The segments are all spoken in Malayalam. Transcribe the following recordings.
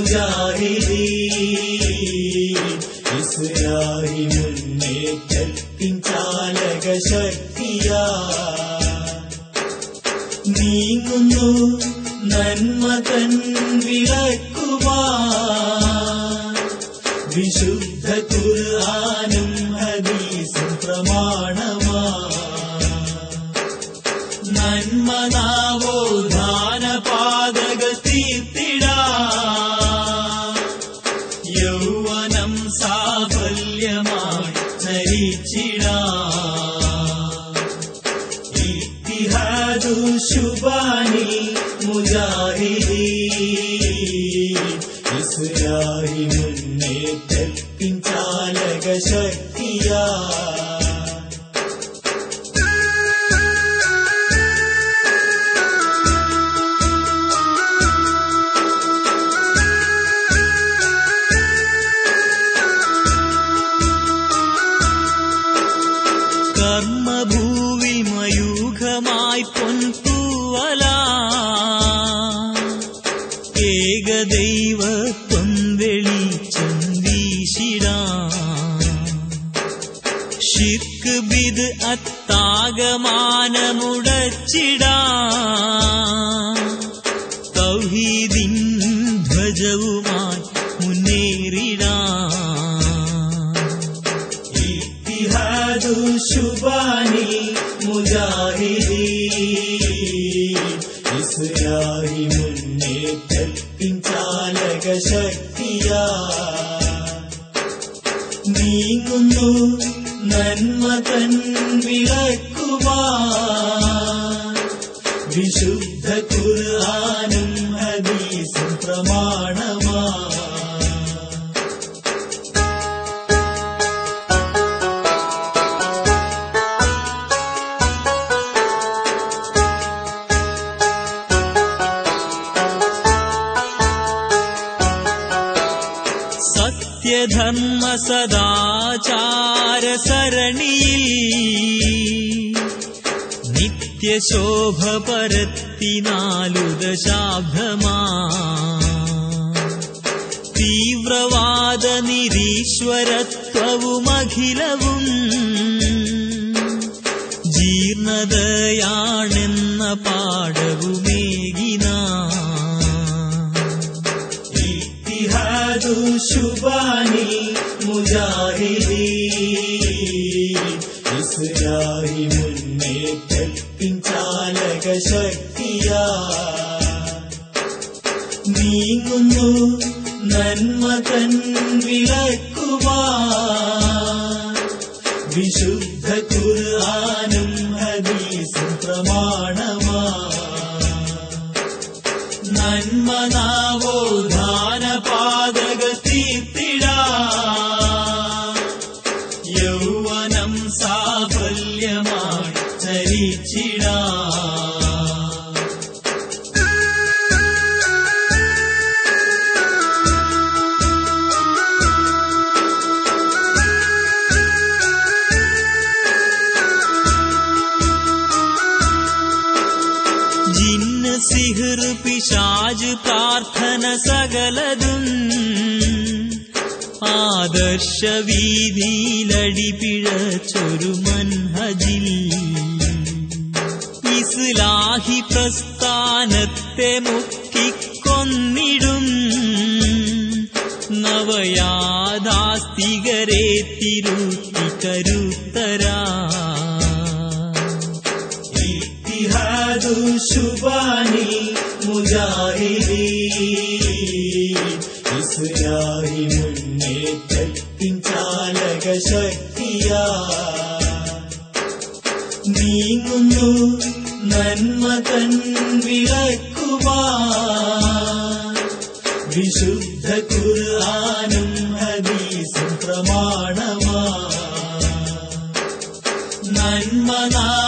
മുജാഹിദി ഇസ്രാഹി മുന്നേറ്റത്തിൻ ചാലക ശക്തിയാ നീങ്ങുന്നു നന്മ തൻ വിളക്കുവാ വിശുദ്ധ ഖുർആനും यौवनं साफल्यमा न ऋचिरादुशुवाणी मुदारि सुराय नैभक्ति तल्पिञ्चालकशक्तिया ഷിർക്ക് ബിദ് അത്താകമാനമുടച്ചിടാ തൗഹീദിൻ ധ്വജവുമായി മുന്നേറിടാ ഇത്തിഹാദു ശുബാനി മുജാഹിദി ഇസ്രാഹി विशुद्ध कुमा हदीसं प्रमाण। ഖുർആനും ഹദീസും പ്രമാണമാ സത്യധർമ്മ സദാചാര സരണിയിൽ നിത്യശോഭ പരത്തിനാലു ദശാബ്ദമാ തീവ്രവാദ നിരീശ്വരത്വവുമഖിലവും ജീർണതയാണെന്ന പാഠവുമേകിന ശുബാനി മുജാഹിദി ഇസ്ലാഹി മുന്നേറ്റത്തിൻ ചാലക ശക്തിയാ നീങ്ങുന്നു നന്മ തൻ വിളക്കുവാ വിശുദ്ധ ഖുർആാനും ഹദീസും പ്രമാണമാ आज प्रार्थन सगलदुन्। र्थदम् आदर्शवीनडिपि मन् हजिलिसुलाहि प्रस्थानते मुक् नवयास्तिगरे तिरुतरा ഇസ്രാഹി മുന്നേറ്റത്തിൻ ചാലക ശക്തിയാ നീങ്ങുന്നു നന്മ തൻ വിളക്കുവാ വിശുദ്ധ ഖുർആനും ഹദീസും പ്രമാണമാ. നന്മ നാവോധാന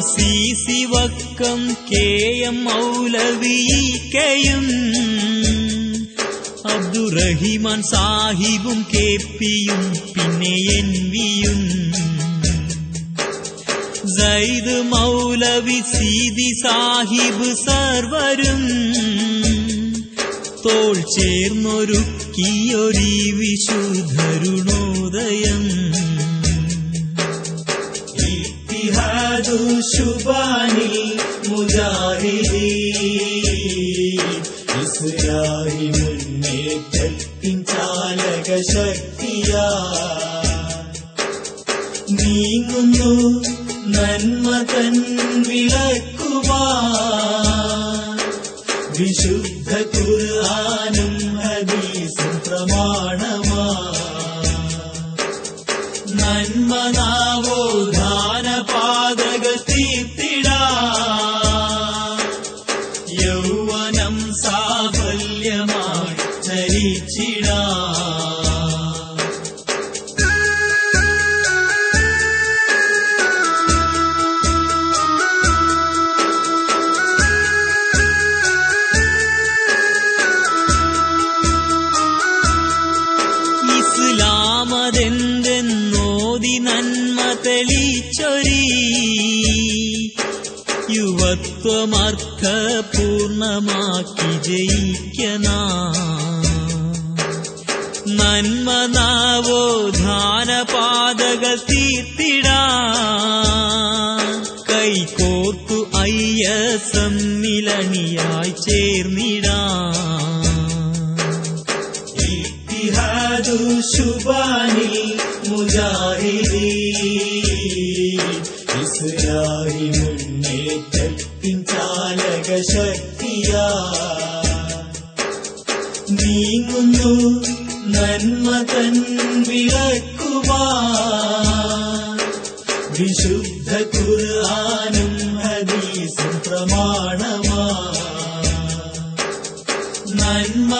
M C C Vakkom K M മൗലവിക്കയും Abdurahiman സാഹിബും കെ പിയും പിന്നെ എൻ വിയും സൈദ് മൗലവി സീതി സാഹിബ് സർവരും തോൾ ചേർന്നൊരുക്കിയൊരീ വിശുദ്ധരുണോദയം ഇത്തിഹാദു ശുബാനി മുജാഹിദി. ഇസ്ലാഹി മുന്നേറ്റത്തിൻ ചാലക ശക്തിയാ നീങ്ങുന്നു നന്മ തൻ വിളക്കുവാ വിശുദ്ധ ഖുർആനും ഹദീസും പ്രമാണമാ യൗവനം സാഫല്യമായി ചരിച്ചിടാ. ഇസ്ലാമതെന്തെന്നോതി നന്മ തെളിച്ചൊരി. യുവത്വമർത്ഥപൂർണമാക്കി ജയിക്കന നന്മ ധാനപാതകൾ പാതകൾ തീർത്തിടാ. കൈകോർത്തു അയ്യ സമ്മിലണിയായി ചേർന്നിടാ. ശുഭാനി മുജാഹിദി ഇസ്ലാഹി ഒരുങ്ങുന്നു നന്മ തൻ വിളക്കുവാ വിശുദ്ധ ഖുർആാനും ഹദീസും പ്രമാണമാ. നന്മ